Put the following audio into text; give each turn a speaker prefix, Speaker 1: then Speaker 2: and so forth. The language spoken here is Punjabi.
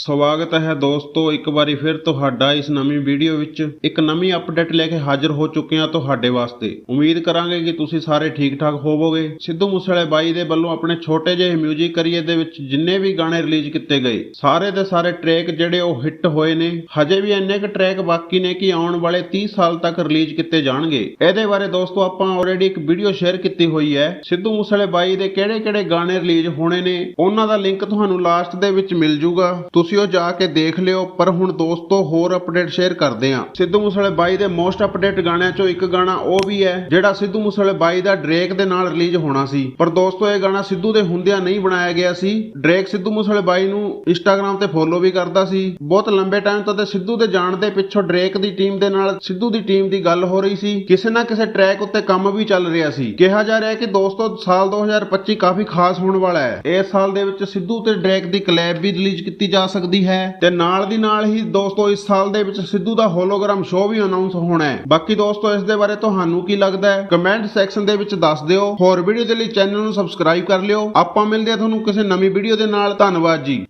Speaker 1: ਸਵਾਗਤ ਹੈ ਦੋਸਤੋ, ਇੱਕ ਵਾਰੀ ਫਿਰ ਤੁਹਾਡਾ ਇਸ ਨਵੀਂ ਵੀਡੀਓ ਵਿੱਚ। ਇੱਕ ਨਵੀਂ ਅਪਡੇਟ ਲੈ ਕੇ ਹਾਜ਼ਰ ਹੋ ਚੁੱਕੇ ਹਾਂ ਤੁਹਾਡੇ ਵਾਸਤੇ। ਉਮੀਦ ਕਰਾਂਗੇ ਕਿ ਤੁਸੀਂ ਸਾਰੇ ਠੀਕ ਠਾਕ ਹੋਵੋਗੇ। ਸਿੱਧੂ ਮੂਸੇਵਾਲੇ ਬਾਈ ਦੇ ਵੱਲੋਂ ਆਪਣੇ ਛੋਟੇ ਜਿਹੇ 뮤직 ਕਰੀਅਰ ਦੇ ਵਿੱਚ ਜਿੰਨੇ ਵੀ ਗਾਣੇ ਰਿਲੀਜ਼ ਕੀਤੇ ਗਏ, ਸਾਰੇ ਦੇ ਸਾਰੇ ਟਰੈਕ ਜਿਹੜੇ ਉਹ ਹਿੱਟ ਹੋਏ ਨੇ। ਹਜੇ ਵੀ ਇੰਨੇ ਕੁ ਟਰੈਕ ਬਾਕੀ ਨੇ ਕਿ ਆਉਣ ਵਾਲੇ 30 ਸਾਲ ਤੱਕ ਰਿਲੀਜ਼ ਕੀਤੇ ਜਾਣਗੇ। ਇਹਦੇ ਬਾਰੇ ਦੋਸਤੋ, ਆਪਾਂ ਆਲਰੇਡੀ ਇੱਕ ਵੀਡੀਓ ਸ਼ੇਅਰ ਕੀਤੀ ਹੋਈ ਹੈ। ਸਿੱਧੂ ਮੂਸੇਵਾਲੇ ਬਾਈ ਦੇ ਕਿਹੜੇ-ਕਿਹੜੇ ਗਾਣੇ ਰਿਲੀਜ਼ ਹੋਣੇ ਨੇ, ਉਹਨਾਂ ਦਾ ਲਿੰਕ ਤੁਹਾਨੂੰ ਲਾਸਟ ਦੇ ਵਿੱਚ ਮਿਲ ਜੂਗਾ। ਤੁਸੀਂ ਤੁਸੀਂ ਉਹ ਜਾ ਕੇ ਦੇਖ ਲਿਓ, ਪਰ ਹੁਣ ਦੋਸਤੋ ਹੋਰ ਅਪਡੇਟ ਸ਼ੇਅਰ ਕਰਦੇ ਹਾਂ। ਸਿੱਧੂ ਮੂਸੇਵਾਲੇ ਬਾਈ ਦੇ ਮੋਸਟ ਅਪਡੇਟ ਗਾਣਿਆਂ ਚੋਂ ਇੱਕ ਗਾਣਾ ਉਹ ਵੀ ਹੈ, ਜਿਹੜਾ ਸਿੱਧੂ ਮੂਸੇਵਾਲੇ ਬਾਈ ਦਾ ਡਰੇਕ ਦੇ ਨਾਲ ਰਿਲੀਜ਼ ਹੋਣਾ ਸੀ। ਪਰ ਦੋਸਤੋ ਇਹ ਗਾਣਾ ਸਿੱਧੂ ਦੇ ਹੁੰਦਿਆਂ ਨਹੀਂ ਬਣਾਇਆ ਗਿਆ ਸੀ। ਡਰੇਕ ਸਿੱਧੂ ਮੂਸੇਵਾਲੇ ਬਾਈ ਨੂੰ ਇੰਸਟਾਗ੍ਰam ਤੇ ਫੋਲੋ ਵੀ ਕਰਦਾ ਸੀ। ਬਹੁਤ ਲੰਬੇ ਟਾਈਮ ਤੋਂ ਤੇ ਸਿੱਧੂ ਦੇ ਜਾਣ ਦੇ ਪਿੱਛੋਂ ਡਰੇਕ ਦੀ ਟੀਮ ਦੇ ਨਾਲ ਸਿੱਧੂ ਦੀ ਟੀਮ ਦੀ ਗੱਲ ਹੋ ਰਹੀ ਸੀ। ਕਿਸੇ ਨਾ ਕਿਸੇ ਟਰੈਕ ਉੱਤੇ ਕੰਮ ਵੀ ਚੱਲ ਰਿਹਾ ਸੀ। ਕਿਹਾ ਜਾ ਰਿਹਾ ਹੈ ਕਿ ਦੋਸਤੋ ਸਾਲ 2025 ਕਾਫੀ ਖਾਸ ਹੋਣ ਵਾਲਾ ਹੈ। ਇਸ ਸਾਲ ਦੇ ਵਿੱਚ ਸਿੱਧੂ ਤੇ ਡਰੇਕ ਦੀ ਕਲੈਬ ਵੀ ਰਿਲੀਜ਼ ਕੀਤੀ ਜਾ ਸਕਦੀ ਸਕਦੀ ਹੈ ਤੇ ਨਾਲ ਦੀ ਨਾਲ ਹੀ ਦੋਸਤੋ ਇਸ ਸਾਲ ਦੇ ਵਿੱਚ ਸਿੱਧੂ ਦਾ ਹੋਲੋਗ੍ਰਾਮ ਸ਼ੋਅ ਵੀ ਅਨਾਉਂਸ ਹੋਣਾ ਹੈ। ਬਾਕੀ ਦੋਸਤੋ ਇਸ ਦੇ ਬਾਰੇ ਤੁਹਾਨੂੰ ਕੀ ਲੱਗਦਾ ਹੈ? ਕਮੈਂਟ ਸੈਕਸ਼ਨ ਦੇ ਵਿੱਚ ਦੱਸ ਦਿਓ। ਹੋਰ ਵੀਡੀਓ ਦੇ ਲਈ ਚੈਨਲ ਨੂੰ ਸਬਸਕ੍ਰਾਈਬ ਕਰ ਲਿਓ। ਆਪਾਂ ਮਿਲਦੇ ਹਾਂ ਤੁਹਾਨੂੰ ਕਿਸੇ ਨਵੀਂ ਵੀਡੀਓ ਦੇ ਨਾਲ। ਧੰਨਵਾਦ ਜੀ।